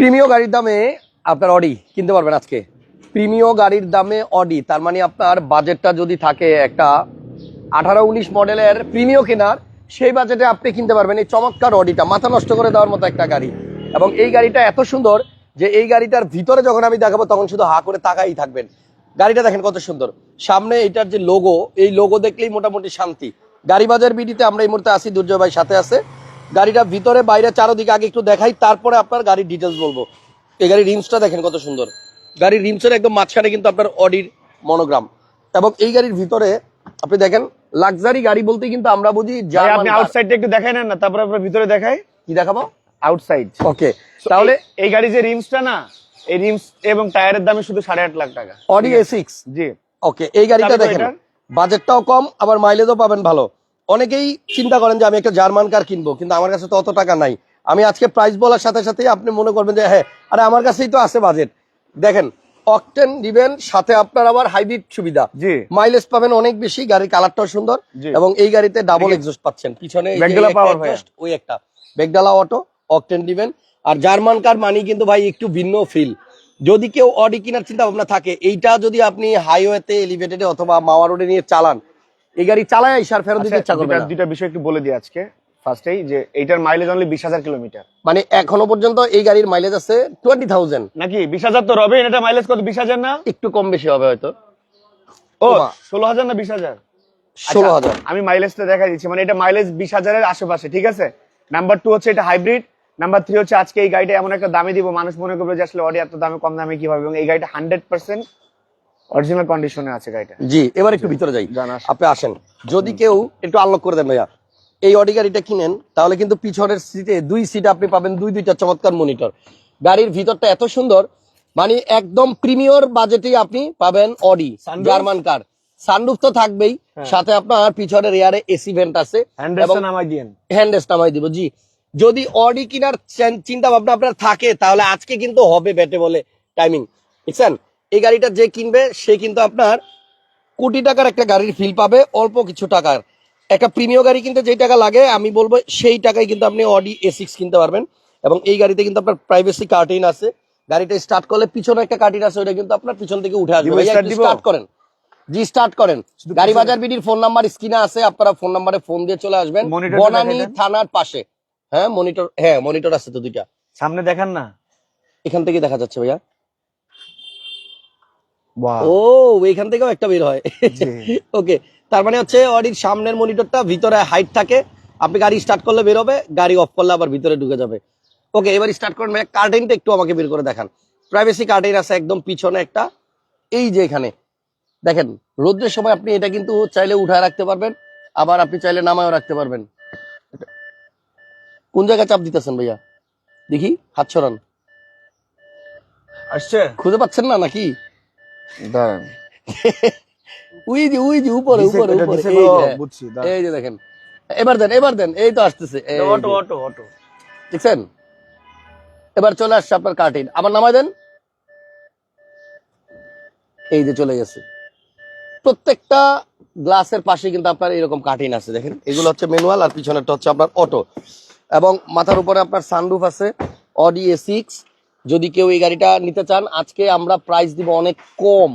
প্রিমিয় গাড়ির দামে আপনার অডি কিনতে পারবেন আজকে। প্রিমিয় গাড়ির দামে অডি তার মানে আপনার বাজেটটা যদি থাকে একটা আঠারো উনিশ মডেলের প্রিমিয় কেনার, সেই বাজেটে আপনি কিনতে পারবেন এই চমৎকার অডিটা মাথা নষ্ট করে দেওয়ার মতো একটা গাড়ি। এবং এই গাড়িটা এত সুন্দর যে এই গাড়িটার ভিতরে যখন আমি দেখাবো, তখন শুধু হা করে তাকাই থাকবেন। গাড়িটা দেখেন কত সুন্দর। সামনে এটার যে লোগো এই লোগো দেখলেই মোটামুটি শান্তি। গাড়ি বাজার বিডিতে আমরা এই মুহূর্তে আসি দুর্জয় ভাই সাথে আছে। গাড়িটা ভিতরে বাইরে চারোদিকে আগে একটু দেখাই তারপরে আপনার গাড়ির ডিটেলস বলব। এই গাড়ির রিমসটা দেখেন কত সুন্দর। গাড়ির রিমসের একদম মাঝখানে কিন্তু আপনার অডির মনোগ্রাম এবং এই গাড়ির ভিতরে আপনি দেখেন লাক্সারি গাড়ি বলতে কিন্তু আমরা বুঝি আপনি। আউটসাইডটা একটু দেখাই নেন না তারপরে আপনার ভিতরে দেখাই। কি দেখাবো? আউটসাইড ওকে তাহলে তাহলে এই গাড়ি যে রিমসটা না এই রিমস এবং টায়ারের দামে শুধু সাড়ে আট লাখ টাকা। অডি এ সিক্স জি। ওকে এই গাড়িটা দেখেন বাজেটটাও কম আবার মাইলেজও পাবেন ভালো। অনেকেই চিন্তা করেন যে আমি একটা জার্মান কার কিনবো কিন্তু আমার কাছে তো অত টাকা নাই। আমি আজকে প্রাইস বলার সাথে সাথেই আপনি মনে করবেন যে হ্যাঁ আরে আমার কাছেই তো আছে বাজেট দেখেন অকটেন দিবেন সাথে আপনার আবার হাইব্রিড সুবিধা। জি। মাইলেজ পাবেন অনেক বেশি গাড়ির কালারটাও সুন্দর এবং এই গাড়িতে ডাবল এক্সস্ট পাচ্ছেন। পিছনে ওই একটা। বেগডালা অটো অকটেন দিবেন। আর জার্মান কার মানি কিন্তু ভাই একটু ভিন্ন ফিল যদি কেউ অডি কেনার চিন্তা ভাবনা থাকে এইটা যদি আপনি হাইওয়েতে এলিভেটেডে অথবা মাওয়া রোডে নিয়ে চালান এই গাড়ি চালায় ইশার ফেরত দিতে ইচ্ছা আচ্ছা, করবে দুইটা- বিষয় একটু বলে দিই আজকে। ফার্স্টেই যে এইটার মাইলেজ অনলি বিশ হাজার কিলোমিটার মানে এখনও পর্যন্ত এই গাড়ির মাইলেজ আছে টোয়েন্টি থাউজেন্ড নাকি? বিশ হাজার তো রবেন এটা মাইলেজ কত? বিশ হাজার না? একটু কম বেশি হবে হয়তো। ও। ষোলো হাজার না বিশ হাজার? ষোলো আচ্ছা, হাজার। আমি মাইলেজটা দেখা দিচ্ছি। মানে এটা মাইলেজ বিশ হাজারের আশেপাশে ঠিক আছে? নাম্বার টু হচ্ছে এটা হাইব্রিড নাম্বার থ্রি হচ্ছে আজকে এই গাড়িটা এমন একটা দামে দিব। মানুষ মনে করবে যে আসলে অডি এত দামে কম দামে কীভাবে? এবং এই গাড়িটা হান্ড্রেড পার্সেন্ট অরিজিনাল কন্ডিশনে আছে গাড়িটা। জি এবার একটু ভিতরে যাই। আপনি আসেন। যদি কেউ একটু আনলক করে দেন ভাইয়া। এই অডি গাড়িটা কিনেন তাহলে কিন্তু পিছনের সিটে দুই সিটে আপনি পাবেন দুই দুইটা চমৎকার মনিটর গাড়ির ভিতরটা এত সুন্দর মানে একদম প্রিমিয়র বাজেটেই আপনি পাবেন অডি জার্মান কার সানরুফ তো থাকবেই সাথে আপনার পিছনের এয়ারে এসি ভেন্ট আছে। হ্যান্ডেস নামাই দিব জি। যদি অডি কিনার চেন- চিন্তা ভাবনা আপনার থাকে তাহলে আজকে কিন্তু হবে ব্যাটে বলে টাইমিং বুঝছেন এই গাড়িটা যে কিনবে সে কিন্তু আপনার কোটি টাকার একটা গাড়ির ফিল পাবে অল্প কিছু টাকার। একটা প্রিমিয় গাড়ি কিনতে যেই টাকা লাগে আমি বলব সেই টাকায় কিন্তু আপনি অডি এ সিক্স কিনতে পারবেন। এবং এই গাড়িতে কিন্তু আপনার প্রাইভেসি কার্টিন আছে। গাড়িটা স্টার্ট করলে পিছনে একটা কার্টেন আছে ওটা কিন্তু আপনার পিছন থেকে উঠে আসবে? স্টার্ট করেন। জি স্টার্ট করেন। গাড়ি বাজার বিডির ফোন নাম্বার স্ক্রিনে আছে আপনারা ফোন নাম্বারে ফোন দিয়ে চলে আসবেন। বনানী থানার পাশে। হ্যাঁ মনিটর হ্যাঁ মনিটর আছে তো দুইটা। সামনে দেখান না। এখান থেকে দেখা যাচ্ছে ভাইয়া. ও এখান থেকেও একটা বের হয়। ওকে তার মানে হচ্ছে অডির সামনের মনিটরটা ভিতরে হাইট থাকে। আপনি গাড়ি স্টার্ট করলে বের হবে গাড়ি অফ করলে আবার ভিতরে ঢুকে যাবে। ওকে এবার স্টার্ট করেন ভাইয়া কার্টেনটা একটু আমাকে বের করে দেখান। প্রাইভেসি কার্টেন আছে একদম পিছনে একটা। এই যে এখানে। দেখেন রোদ্রের সময় আপনি এটা কিন্তু চাইলে উঠায় রাখতে পারবেন আবার আপনি চাইলে নামায়ও রাখতে পারবেন। কোন জায়গায় চাপ দিতেছেন ভাইয়া? দেখি হাত ছড়ান আসছে? খুঁজে পাচ্ছেন না নাকি? দাঁড়ান। উই যে উই যে উপরে উপরে উপরে এই যে, বুঝছি, এই যে দেখেন এবার দেন এবার দেন এই তো আসতেছে অটো অটো অটো দেখছেন? এবার চলে আসছে আপনার কার্টিন আবার নামাই দেন। এই যে চলে গেছে। প্রত্যেকটা গ্লাসের পাশে কিন্তু আপনার এরকম কার্টিন আছে দেখেন। এগুলো হচ্ছে ম্যানুয়াল আর পিছনেরটা হচ্ছে আপনার অটো এবং মাথার উপরে আপনার সানরুফ আছে অডি এ সিক্স যদি কেউ এই গাড়িটা নিতে চান আজকে আমরা প্রাইস দিব অনেক কম।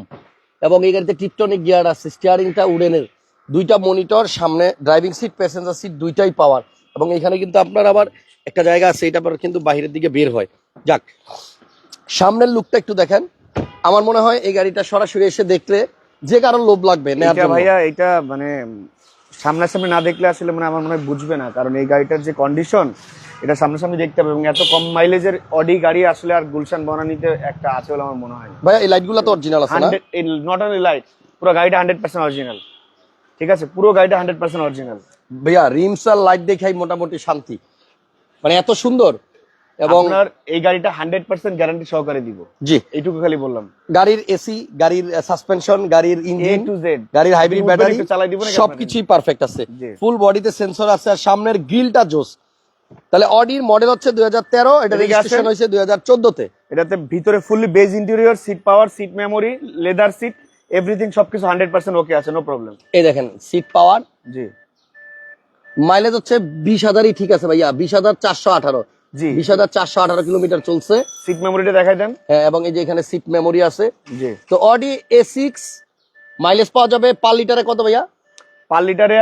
এবং এই গাড়িতে টিপটনিক গিয়ার আছে স্টিয়ারিংটা উডেনের। দুইটা মনিটর সামনে ড্রাইভিং সিট প্যাসেঞ্জার সিট দুইটাই পাওয়ার এবং এখানে কিন্তু আপনার আবার একটা জায়গা আছে এটা আবার কিন্তু বাইরের দিকে বের হয়। যাক সামনের লুকটা একটু দেখেন। আমার মনে হয় এই গাড়িটা সরাসরি এসে দেখলে যে কারও লোভ লাগবে ভাইয়া এটা মানে সামনাসামনি না দেখলে আসলে মানে আমার মনে হয় বুঝবে না কারণ এই গাড়িটার যে কন্ডিশন এটা সামনাসামনি দেখতে হবে এবং এত কম মাইলেজের অডি গাড়ি আসলে আর গুলশান বনানিতে একটা আছে বলে আমার মনে হয় না। ভাইয়া এই লাইটগুলো তো অরিজিনাল আছে না? নট অনলি লাইট পুরো গাড়িটা হান্ড্রেড পার্সেন্ট অরিজিনাল ঠিক আছে? পুরো গাড়িটা হান্ড্রেড পার্সেন্ট অরিজিনাল ভাইয়া রিমস আর লাইট দেখাই মোটামুটি শান্তি। মানে এত সুন্দর। এবং আপনার এই গাড়িটা হান্ড্রেড পার্সেন্ট গ্যারান্টি সহকারে দিব। জি। এইটুকু খালি বললাম। গাড়ির এসি গাড়ির সাসপেনশন গাড়ির ইঞ্জিন টু জেড গাড়ির হাইব্রিড ব্যাটারি চালাই দিব সবকিছুই পারফেক্ট আছে। ফুল বডিতে সেন্সর আছে আর সামনের গ্রিলটা জোস। তাহলে অডির মডেল হচ্ছে দুই হাজার তেরো এটা এদিকে রেজিস্ট্রেশন হয়েছে দুই হাজার চোদ্দতে। এটাতে ভিতরে fully beige interior seat power seat memory leather seat everything সবকিছু হান্ড্রেড পার্সেন্ট ওকে আছে নো প্রবলেম এই দেখেন সিট পাওয়ার জি। মাইলেজ হচ্ছে বিশ হাজারই ঠিক আছে ভাইয়া বিশ হাজার চারশো আঠারো। জি। বিশ হাজার চারশো আঠারো কিলোমিটার চলছে। সিট মেমোরিটা দেখাই দেন। হ্যাঁ, এবং এই যে এখানে সিট মেমোরি আছে। জি। তো অডি এ সিক্স মাইলেজ পাওয়া যাবে পার লিটারে কত ভাইয়া? পার লিটারে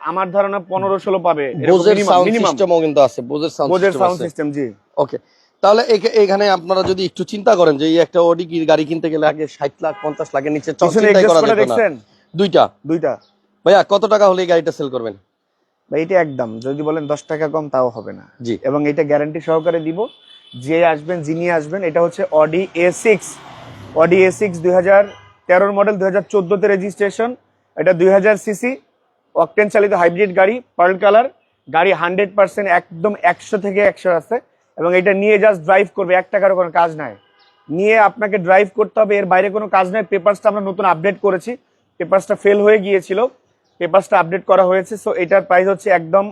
আমার ধারণা পনেরো ষোলো পাবে। বোজের সাউন্ড সিস্টেমও কিন্তু আছে বোজের সাউন্ড বোজের সাউন্ড সিস্টেম জি। ওকে তাহলে এখ- এখানে আপনারা যদি একটু চিন্তা করেন যে এই একটা অডি গাড়ি কিনতে গেলে আগে ষাট লাখ পঞ্চাশ লাখের নিচে দুইটা। দুইটা। ভাইয়া কত টাকা হলে এই গাড়িটা সেল করবেন? ভাই এটা একদম যদি বলেন দশ টাকা কম তাও হবে না। জি। এবং এটা গ্যারান্টি সহকারে দিব যে আসবেন যিনি আসবেন এটা হচ্ছে Audi A six Audi A six দুই হাজার তেরোর মডেল দুই হাজার চোদ্দোতে রেজিস্ট্রেশন এটা দুই হাজার সিসি অকটেন চালিত হাইব্রিড গাড়ি পার্ল কালার গাড়ি হান্ড্রেড পার্সেন্ট একদম একশো থেকে একশো আছে এবং এটা নিয়ে জাস্ট ড্রাইভ করবে এক টাকারও কোনো কাজ নাই। নিয়ে আপনাকে ড্রাইভ করতে হবে এর বাইরে কোনো কাজ নাই পেপারসটা আমরা নতুন আপডেট করেছি পেপারসটা ফেল হয়ে গিয়েছিল। পেপারসটা আপডেট করা হয়েছে সো এটার প্রাইস হচ্ছে একদম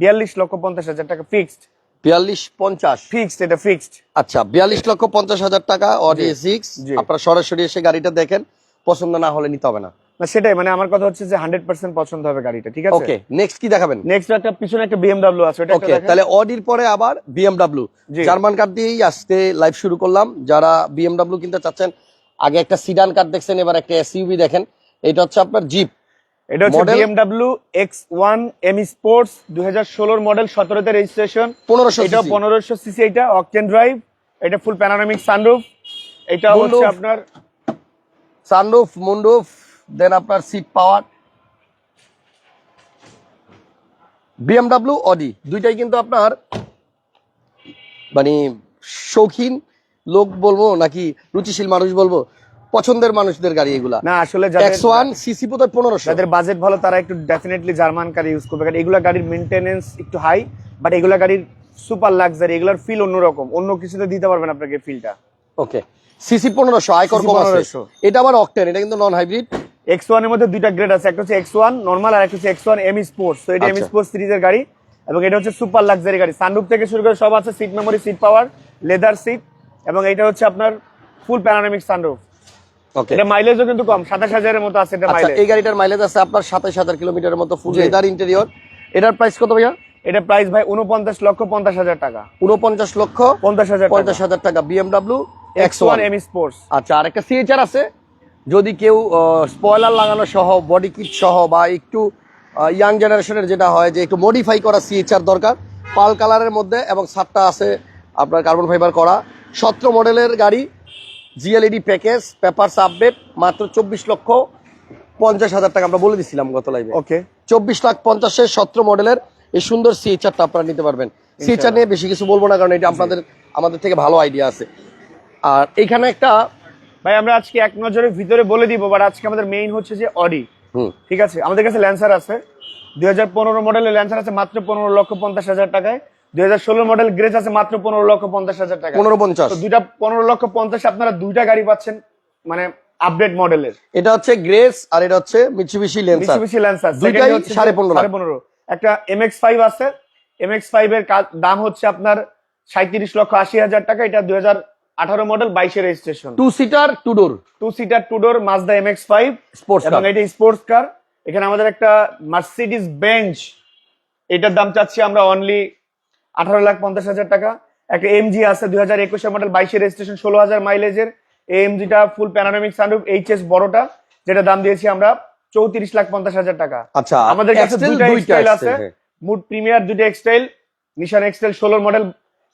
বিয়াল্লিশ লক্ষ পঞ্চাশ হাজার টাকা ফিক্সড বিয়াল্লিশ পঞ্চাশ। ফিক্সড এটা ফিক্সড আচ্ছা বিয়াল্লিশ লক্ষ পঞ্চাশ হাজার টাকা অডি সিক্স। আপনারা সরাসরি এসে গাড়িটা দেখেন পছন্দ না হলে নিতে হবে না। না সেটাই মানে আমার কথা হচ্ছে যে হান্ড্রেড পার্সেন্ট পছন্দ হবে গাড়িটা ঠিক আছে? ওকে নেক্সট কি দেখাবেন? নেক্সট একটা পিছনে একটা বিএমডাব্লিউ আছে ওকে তাহলে অডির পরে আবার বিএমডাব্লিউ জি। জার্মান কার দিয়েই আসতে লাইভ শুরু করলাম। যারা বিএমডাব্লিউ কিনতে চাচ্ছেন আগে একটা সিডান কার দেখছেন এবার একটা এসইউভি দেখেন। এটা হচ্ছে আপনার জিপ এটা হচ্ছে model- BMW X one M sports দুই হাজার ষোলোর রেজিস্ট্রেশন পনেরোশো এটা পনেরোশো সিসি এটা অকটেন ড্রাইভ এটা ফুল প্যানোরামিক সানরুফ এটা হচ্ছে আপনার সানরুফ মুন্ডুফ দেন আপনার সিট পাওয়ার বিএমডাব্লিউ অডি দুইটাই কিন্তু আপনার মানে শৌখিন লোক বলব নাকি রুচিশীল মানুষ বলব? পছন্দের মানুষদের গাড়ি এগুলা। না আসলে যাদের এক্স ওয়ান সিসি বোধ পনেরোশো। যাদের বাজেট ভালো তারা একটু ডেফিনেটলি জার্মান কার ইউজ করবে। কারণ এগুলা গাড়ির মেনটেনেন্স একটু হাই বাট এগুলা গাড়ির সুপার লাক্সারি এগুলার ফিল অন্যরকম। অন্য কিছুতে দিতে পারবেন আপনাকে ফিলটা ওকে সিসি পনেরোশো আয়কর কম এটা আবার অকটেন এটা কিন্তু নন হাইব্রিড এক্স ওয়ানের মধ্যে দুইটা গ্রেড আছে একটা হচ্ছে এক্স ওয়ান নর্মাল আর একটা হচ্ছে এক্স ওয়ান এম স্পোর্টস তো এটা এম। স্পোর্টস সিরিজের গাড়ি এবং এটা হচ্ছে সুপার লাক্সারি গাড়ি। সানরুফ থেকে শুরু করে সব আছে seat memory seat power leather seat এবং এটা হচ্ছে আপনার ফুল প্যানোরামিক সানরুফ এটা মাইলেজও কিন্তু কম সাতাশ হাজারের মতো আছে এটা আচ্ছা মাইলেজ এই গাড়িটার মাইলেজ আছে আপনার সাতাশ হাজার কিলোমিটারের মতো ফুল জি। লেদার ইন্টেরিয়র এটার প্রাইস কত ভাইয়া? এটা প্রাইস ভাই উনপঞ্চাশ লক্ষ পঞ্চাশ হাজার টাকা। উনপঞ্চাশ লক্ষ পঞ্চাশ হাজার পঞ্চাশ হাজার টাকা BMW X one one M sports আচ্ছা আর একটা সিএচআর আছে যদি কেউ স্পয়লার লাগানো সহ বডি কিট সহ বা একটু ইয়াং জেনারেশনের যেটা হয় যে একটু মডিফাই করা সিএচআর দরকার পাল কালারের মধ্যে এবং সাতটা আছে আপনার কার্বন ফাইবার করা। সতেরো মডেলের গাড়ি জিএলইডি প্যাকেজ পেপারস আপডেট মাত্র চব্বিশ লক্ষ পঞ্চাশ হাজার টাকা আমরা বলে দিছিলাম গত লাইভে ওকে চব্বিশ লাখ পঞ্চাশের সতেরো মডেলের এই সুন্দর সিএচআরটা আপনারা নিতে পারবেন। সিএচআর নিয়ে বেশি কিছু বলব না কারণ এটা আপনাদের আমাদের থেকে ভালো আইডিয়া আছে। আর এইখানে একটা ভাই আমরা আজকে এক নজরের ভিতরে বলে দিব বাট আজকে আমাদের মেইন হচ্ছে যে অডি হুম। ঠিক আছে? আমাদের কাছে ল্যান্সার আছে। দুই হাজার পনেরো মডেলের ল্যান্সার আছে মাত্র পনেরো লক্ষ পঞ্চাশ হাজার টাকায়। দুই হাজার ষোলো মডেল গ্রেজ আছে মাত্র পনেরো লক্ষ পঞ্চাশ হাজার টাকা। পনেরো পঞ্চাশ। তো দুইটা পনেরো লক্ষ পঞ্চাশ আপনারা দুইটা গাড়ি পাচ্ছেন মানে আপডেট মডেলের এটা হচ্ছে গ্রেস আর এটা হচ্ছে মিচুবিশি লেন্সার মিচুবিশি ল্যান্সার দুইটাই সাড়ে পনেরো। সাড়ে পনেরো। একটা এমএক্স ফাইভ আছে। এমএক্স ফাইভ এর দাম হচ্ছে আপনার সাঁত্রিশ লক্ষ আশি হাজার টাকা। এটা দুই হাজার আঠারো মডেল বাইশে registration two seater two door two seater two door Mazda MX five sports এবং এটা স্পোর্টস কার এখানে আমাদের একটা মার্সিডিজ বেঞ্চ এটার দাম চাচ্ছি আমরা অনলি আঠারো লাখ পঞ্চাশ হাজার টাকা। একটা এমজি আছে দুই হাজার একুশের মডেল বাইশে রেজিস্ট্রেশন ষোলো হাজার মাইলেজের এই এমজিটা ফুল প্যানোরামিক সানরুফ এইচএস বড়টা যেটা দাম দিয়েছি আমরা চৌত্রিশ লাখ পঞ্চাশ হাজার টাকা। আচ্ছা আমাদের কাছে দুইটা এক্সটাইল আছে। মুড প্রিমিয়ার দুইটা এক্সটাইল নিশান এক্সটাইল ষোলোর মডেল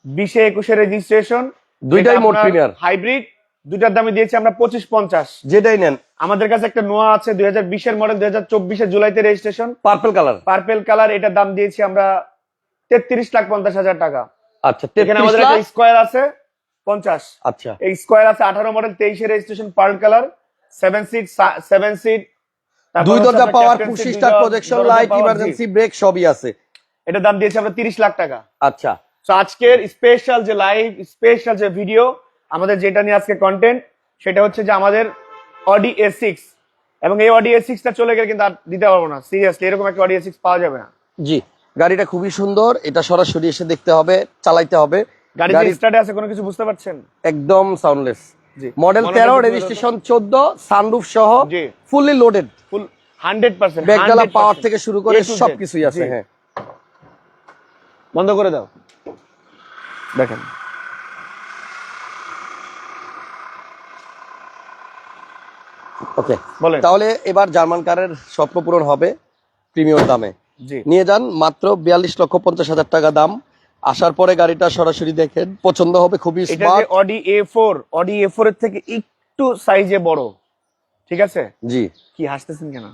বিশে একুশে রেজিস্ট্রেশন দুইটাই মোট প্রিমিয়ার হাইব্রিড দুইটার দামে দিয়েছি আমরা পঁচিশ পঞ্চাশ। যেটাই নেন। আমাদের কাছে একটা নোয়া আছে দুই হাজার বিশের মডেল দুই হাজার চব্বিশে জুলাইতে registration purple colour purple colour এটার দাম দিয়েছি আমরা তেত্রিশ লাখ পঞ্চাশ হাজার টাকা। আচ্ছা এখানে আমাদের একটা স্কোয়ার আছে পঞ্চাশ। আচ্ছা। এই স্কোয়ার আছে আঠারো মডেল তেইশে registration pearl colour seven seat seven seat দুই দরজা power push start projection light emergency brake সবই আছে। এটার দাম দিয়েছি আমরা তিরিশ লাখ টাকা। আচ্ছা। তো আজকের স্পেশাল যে লাইভ স্পেশাল যে ভিডিও আমাদের যেটা নিয়ে আজকে কন্টেন্ট সেটা হচ্ছে যে আমাদের অডি এ সিক্স এবং এই অডি এ সিক্সটা চলে গেলে কিন্তু আর দিতে পারব না। সিরিয়াসলি এরকম একটা অডি এ সিক্স পাওয়া যাবে না। জি। গাড়িটা খুবই সুন্দর এটা সরাসরি এসে দেখতে হবে চালাইতে হবে। গাড়ি স্টার্টে আছে কোনো কিছু বুঝতে পারছেন? একদম সাউন্ডলেস মডেল মনোযোগ তেরো দিয়ে রেজিস্ট্রেশন চোদ্দ সানরুফ সহ ফুললি লোডেড ফুল পাওয়ার থেকে শুরু করে সবকিছুই আছে হ্যাঁ। বন্ধ করে দাও। দেখেন। ওকে তাহলে এবার জার্মান কারের স্বপ্ন পূরণ হবে প্রিমিয়াম দামে। নিয়ে যান মাত্র বিয়াল্লিশ লক্ষ পঞ্চাশ হাজার টাকা দাম। আসার পরে গাড়িটা সরাসরি দেখেন পছন্দ হবে খুবই smart Audi A four Audi A four এর থেকে একটু সাইজে বড়। ঠিক আছে? জি। কি হাসতেছেন কেন?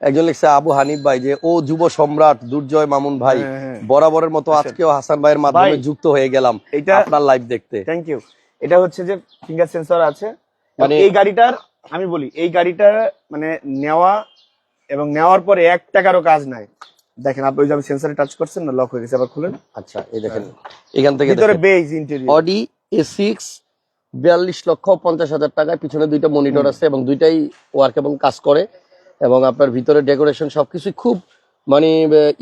একজন লিখছে আবু হানিফ ভাই যে ও যুব সম্রাট দুর্জয় মামুন ভাই হ্যাঁ, হ্যাঁ। বরাবরের মতো আসেন। আজকেও হাসান ভাইয়ের মাধ্যমে যুক্ত হয়ে গেলাম এটা আপনার লাইভ দেখতে। থ্যাংক ইউ এটা হচ্ছে যে ফিঙ্গার সেন্সর আছে। মানে মানে- এই গাড়িটার আমি বলি এই গাড়িটা মানে নেওয়া এবং নেওয়ার পরে এক টাকারও কাজ নাই। দেখেন আপনি ওই যে আমি সেন্সরে টাচ করছেন না লক হয়ে গেছে আবার খুলেন। আচ্ছা এই দেখেন এখান থেকে ভিতরে beige interior Audi A six বিয়াল্লিশ লক্ষ পঞ্চাশ হাজার টাকায় পিছনে দুইটা মনিটর আছে এবং দুইটাই ওয়ার্ক এবং কাজ করে। এবং আপনার ভিতরে ডেকোরেশন সবকিছু খুব মানে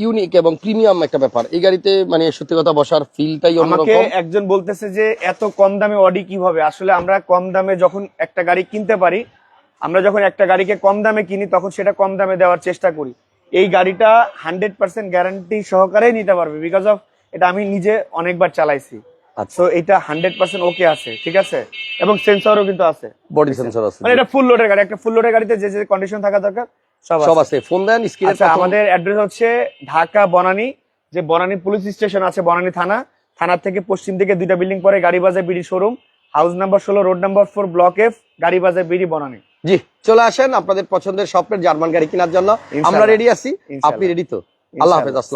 ইউনিক এবং প্রিমিয়াম একটা ব্যাপার। এই গাড়িতে মানে সত্যি কথা বসার ফিলটাই আমাকে একজন বলতেছে যে এত কম দামে অডি কীভাবে? আসলে আমরা কম দামে যখন একটা গাড়ি কিনতে পারি আমরা যখন একটা গাড়িকে কম দামে কিনি তখন সেটা কম দামে দেওয়ার চেষ্টা করি। এই গাড়িটা হান্ড্রেড পার্সেন্ট গ্যারান্টি সহকারে নিতে পারবে বিকজ অফ এটা আমি নিজে অনেকবার চালাইছি। আচ্ছা। এটা হান্ড্রেড পার্সেন্ট ওকে আছে ঠিক আছে? এবং সেন্সরও কিন্তু আছে। বডি সেন্সর আছে। মানে এটা ফুল লোডের গাড়ি একটা ফুল লোডের গাড়িতে যে যে কন্ডিশন থাকা দরকার সব আছে। ফোন দেন স্ক্রিনে আচ্ছা আমাদের অ্যাড্রেস হচ্ছে ঢাকা বনানী যে বনানী পুলিশ স্টেশন আছে বনানী থানা। থানার থেকে পশ্চিম দিকে দুইটা বিল্ডিং পরে Gari Bazar BD showroom house number ষোলো road number four block F Gari Bazar BD Banani. জি চলে আসেন আপনাদের পছন্দের স্বপ্নের জার্মান গাড়ি কেনার জন্য। আমরা রেডি আছি। আপনি রেডি তো? আল্লাহ হাফেজ আসসালাম